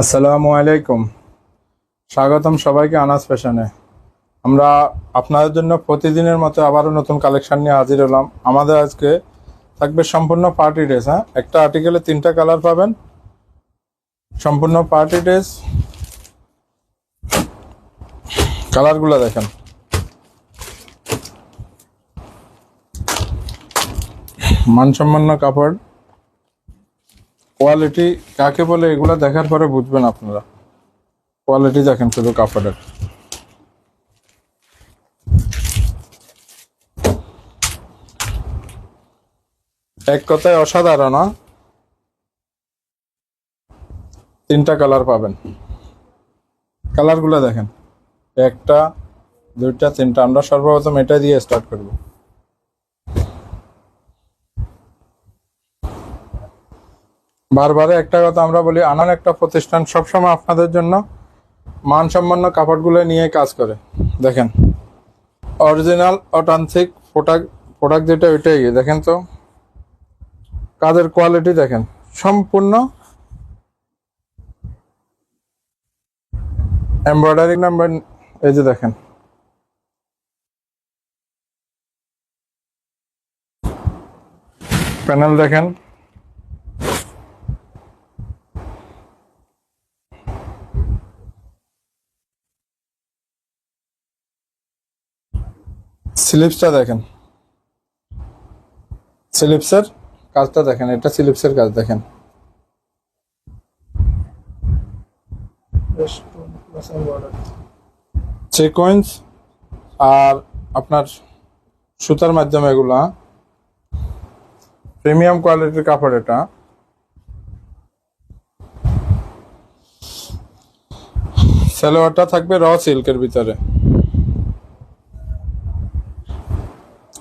আসসালামু আলাইকুম। স্বাগতম সবাইকে আনাজ ফ্যাশনে। আমরা আপনাদের জন্য প্রতিদিনের মতো আবারও নতুন কালেকশন নিয়ে হাজির হলাম। আমাদের আজকে থাকবে সম্পূর্ণ পার্টি ড্রেস হ্যাঁ? একটা আর্টিকেলে তিনটা কালার পাবেন। সম্পূর্ণ পার্টি ড্রেস। কালারগুলো দেখেন। মানসম্পন্ন কাপড়। কোয়ালিটি কাকে বলে এগুলো দেখার পরে বুঝবেন আপনারা। কোয়ালিটি দেখেন শুধু কাপড়ের। এক কথায় অসাধারণ হ্যাঁ? তিনটা কালার পাবেন। কালারগুলো দেখেন। একটা, দুইটা, তিনটা, আমরা সর্বপ্রথম এটা দিয়ে স্টার্ট করব। বারবারে একটা কথা আমরা বলি, আনান একটা প্রতিষ্ঠান সবসময় আপনাদের জন্য মানসম্পন্ন কাপড়গুলো নিয়ে কাজ করে। দেখেন অরিজিনাল অটান্সিক প্রোডাক্ট প্রোডাক্ট যেটা ওইটাই, দেখেন তো? কাজের কোয়ালিটি দেখেন, সম্পূর্ণ এমব্রয়ডারি নাম্বার এই যে দেখেন। প্যানেল দেখেন স্লিপসটা দেখেন। স্লিপসের কাজটা দেখেন, এটা স্লিপসের কাজ দেখেন। সিকোয়েন্স আর আপনার সুতার মাধ্যমে এগুলা। প্রিমিয়াম কোয়ালিটির কাপড় এটা। সালোয়ারটা থাকবে র সিল্কের ভিতরে।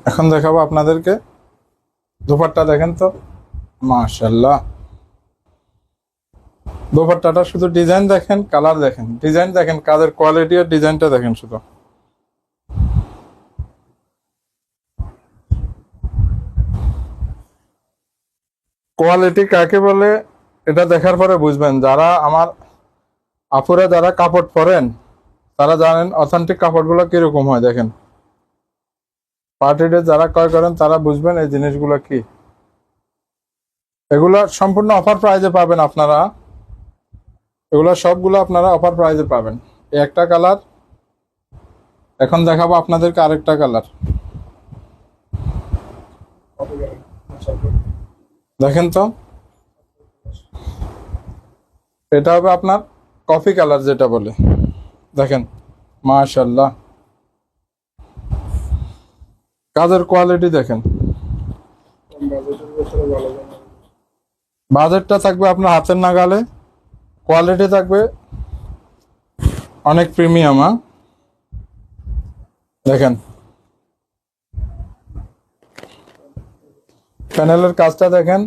এখন দেখাবো আপনাদেরকে। দুপাট্টা দেখেন তো। মাশাল্লাহ দুপাট্টাটা শুধু ডিজাইন দেখেন, কালার দেখেন। ডিজাইন দেখেন, কাজের কোয়ালিটি আর ডিজাইনটা দেখেন শুধু। কোয়ালিটি কাকে বলে, এটা দেখার পরে বুঝবেন। যারা আমার আপুরা যারা কাপড় পরেন, তারা জানেন অথেন্টিক কাপড়গুলো কীরকম হয়, দেখেন। পার্টিতে যারা ক্রয় করেন, তারা বুঝবেন এই জিনিসগুলো কি। এগুলো সম্পূর্ণ অফার প্রাইজে পাবেন আপনারা। এগুলো সবগুলো আপনারা অফার প্রাইজে পাবেন। এই একটা কালার এখন দেখাবো আপনাদেরকে আরেকটা কালার দেখেন তো। এটা হবে আপনার কফি কালার যেটা বলে। দেখেন মাশাল্লাহ কাজের কোয়ালিটি দেখেন। বাজেটটা থাকবে আপনার হাতের নাগালে কোয়ালিটি থাকবে অনেক প্রিমিয়াম দেখেন। প্যানেলের কাজটা দেখেন,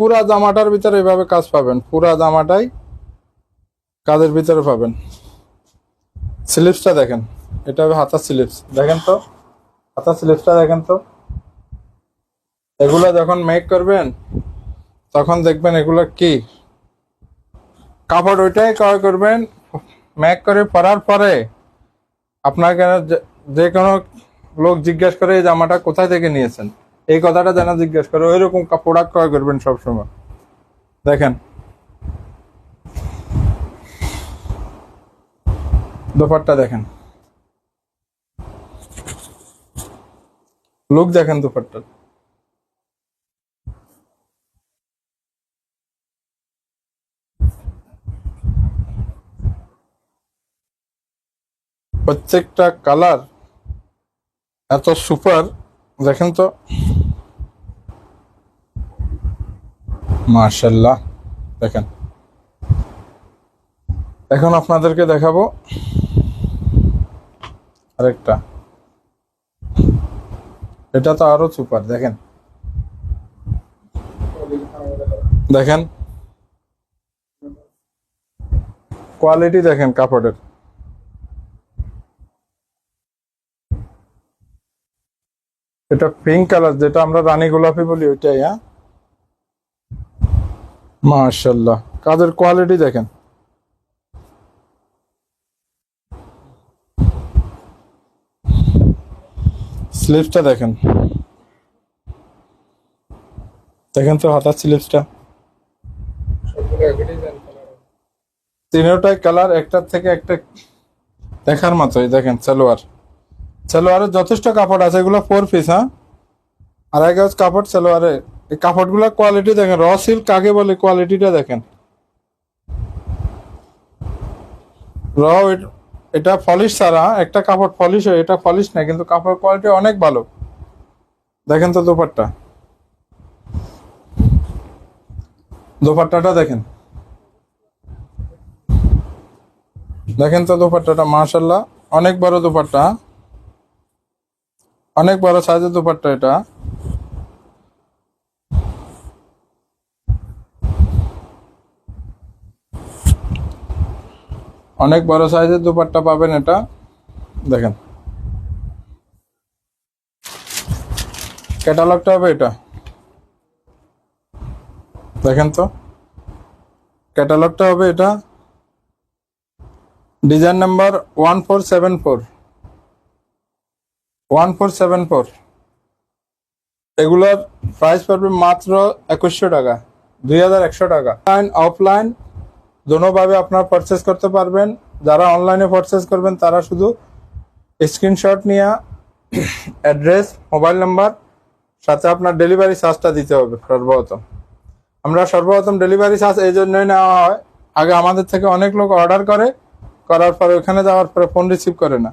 পুরা জামাটার ভিতরে এভাবে কাজ পাবেন, পুরা জামাটাই কাজের ভিতরে পাবেন। স্লিপসটা দেখেন, এটা হবে হাতার স্লিপস, দেখেন তো? হাতার স্লিপসটা দেখেন তো। এগুলো যখন মেক করবেন, তখন দেখবেন এগুলো কি? কাপড় ওইটাই ক্রয় করবেন ম্যাক করে পরার পরে আপনাকে যে- যে কোনো লোক জিজ্ঞেস করে এই জামাটা কোথায় থেকে নিয়েছেন? এই কথাটা যেন জিজ্ঞেস করে ওই রকম প্রোডাক্ট ক্রয় করবেন সবসময়। দেখেন। দোপারটা দেখেন। লুক দেখেন তো দুপাট্টা। প্রত্যেকটা কালার এত সুপার, দেখেন তো। মার্শাল্লাহ দেখেন। এখন আপনাদেরকে দেখাবো আরেকটা। এটা তো আরও সুপার দেখেন। দেখেন। কোয়ালিটি দেখেন কাপড়ের। এটা পিঙ্ক কালার যেটা আমরা রানী গোলাপি বলি, ওইটাই হ্যাঁ? মাশাল্লাহ কাজের কোয়ালিটি দেখেন। স্লিপসটা দেখেন। দেখেন তো হাতার স্লিপসটা তিনোটাই কালার একটার থেকে একটা দেখার মতোই। দেখেন, সালোয়ার। সালোয়ারের যথেষ্ট কাপড় আছে, এগুলো ফোর পিস হ্যাঁ? আড়াই গজ কাপড় সালোয়ারে। এই কাপড়গুলোর কোয়ালিটি দেখেন র সিল্ক কাকে বলে কোয়ালিটিটা দেখেন। র এটা ফলিশ ছাড়া, একটা কাপড় ফলিশ হয়, এটা ফলিশ না, কিন্তু কাপড় কোয়ালিটি অনেক ভালো। দেখেন তো দোপাট্টা। দোপাট্টাটা দেখেন। দেখেন তো দোপাট্টাটা মার্শাল্লাহ অনেক বড় দোপাট্টা। অনেক বড় সাইজের দোপাট্টা এটা। অনেক বড় সাইজের দোপাট্টা পাবেন এটা। দেখেন। ক্যাটালগটা হবে এটা। দেখেন তো। ক্যাটালগটা হবে এটা। Design number one four seven four one four seven four এগুলোর প্রাইস পড়বে মাত্র একুশশো টাকা, দুই হাজার একশো টাকা। অনলাইন অফলাইন দোনোভাবে আপনারা পারচেস করতে পারবেন। যারা অনলাইনে পারচেস করবেন, তারা শুধু স্ক্রিনশট নিয়ে অ্যাড্রেস মোবাইল নাম্বার সাথে আপনার ডেলিভারি চার্জটা দিতে হবে সর্বপ্রথম। আমরা সর্বপ্রথম ডেলিভারি চার্জ এই জন্যই নেওয়া হয়। আগে আমাদের থেকে অনেক লোক অর্ডার করে, করার পরে ওখানে যাওয়ার পরে ফোন রিসিভ করে না।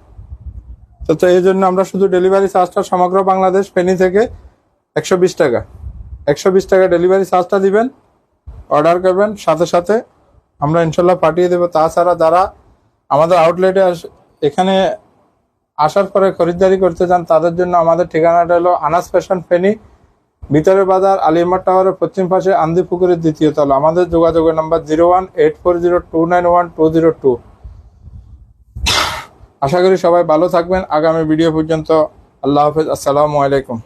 তো তো এই জন্য আমরা শুধু ডেলিভারি চার্জটা সমগ্র বাংলাদেশ ফেনি থেকে একশো বিশ টাকা। একশো বিশ টাকা ডেলিভারি চার্জটা দিবেন অর্ডার করবেন, সাথে সাথে আমরা ইনশাল্লাহ পাঠিয়ে দেবো। তাছাড়া যারা আমাদের আউটলেটে এখানে আসার পরে খরিদ্দারি করতে চান, তাদের জন্য আমাদের ঠিকানাটা হলো আনাস ফ্যাশন ফেনি, ভিতরে বাজার, আলিমার টাওয়ারের পশ্চিম পাশে আন্দি পুকুরের দ্বিতীয় তলা। আমাদের যোগাযোগের number zero one eight four zero two nine one two zero two. আশা করি সবাই ভালো থাকবেন। আগামী ভিডিও পর্যন্ত আল্লাহ হাফেজ। আসসালামু আলাইকুম।